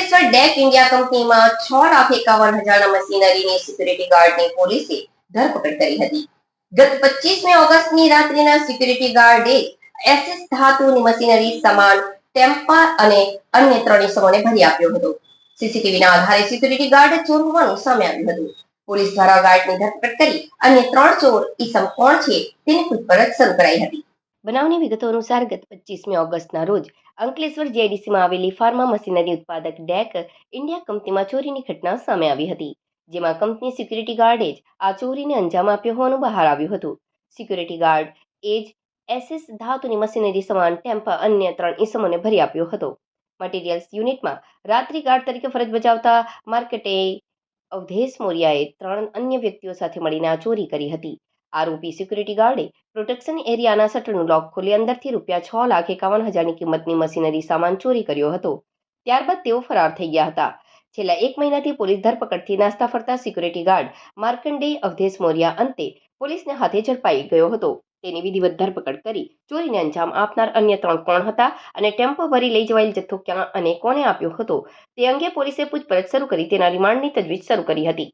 Ankleshwar deck India કંપનીમાં છ લાખ એકાવન હજારના મશીનરીની સિક્યુરિટી ગાર્ડની પોલીસે ધરપકડ કરી હતી. ગત પચીસમી ઓગસ્ટની રાત્રિના સિક્યુરિટી ગાર્ડે એસએસ ધાતુની મશીનરી સામાન ટેમ્પર અને અન્ય ત્રણ ભરી આપ્યો હતો. સીસીટીવીના આધારે સિક્યુરિટી ગાર્ડ ચોર હોવાનું સામે આવ્યું હતું. પોલીસ દ્વારા ગાર્ડની ધરપકડ કરી અન્ય ત્રણ ચોર ઈસમ કોણ છે તેની પૂછપરછ શરૂ કરાઈ હતી. બનાવની વિગતો અનુસાર ગત પચીસમી ઓગસ્ટના રોજ અંકલેશ્વર જેડીસીમાં આવેલી ફાર્મા મશીનરી ઉત્પાદક ડેક ઇન્ડિયા કંપનીમાં ચોરીની ઘટના સામે આવી હતી, જેમાં કંપની સિક્યુરિટી ગાર્ડે જ આ ચોરીને અંજામ આપ્યો હોવાનું બહાર આવ્યું હતું. સિક્યુરિટી ગાર્ડ એ જ એસએસ ધાતુની મશીનરી સમાન ટેમ્પા અન્ય ત્રણ ઇસમોને ભરી આપ્યો હતો. મટીરિયલ્સ યુનિટમાં રાત્રિ ગાર્ડ તરીકે ફરજ બજાવતા માર્કેટે અવધેશ મોરિયાએ ત્રણ અન્ય વ્યક્તિઓ સાથે મળીને આ ચોરી કરી હતી. આરોપી સિક્યુરિટી ગાર્ડે પ્રોટેક્શન એરિયાના શટરનું લોક ખોલી અંદરથી રૂપિયા છ લાખ એકાવન હજારની કિંમતની મશીનરી સામાન ચોરી કર્યો હતો ત્યારબાદ તેઓ ફરાર થઈ ગયા હતા। છેલ્લા એક મહિનાથી પોલીસ ધરપકડથી નાસ્તા ફરતા સિક્યુરિટી ગાર્ડ માર્કંડેય અવધેશ મોરિયા અંતે પોલીસને હાથે ઝડપાઈ ગયો હતો। તેની વિધિવત ધરપકડ કરી ચોરીને અંજામ આપનાર અન્ય ત્રણ કોણ હતા અને ટેમ્પો ભરી લઈ જવાયેલ જથ્થો ક્યાં અને કોને આપ્યો હતો તે અંગે પોલીસે પૂછપરછ શરૂ કરી તેના રિમાન્ડની તજવીજ શરૂ કરી હતી।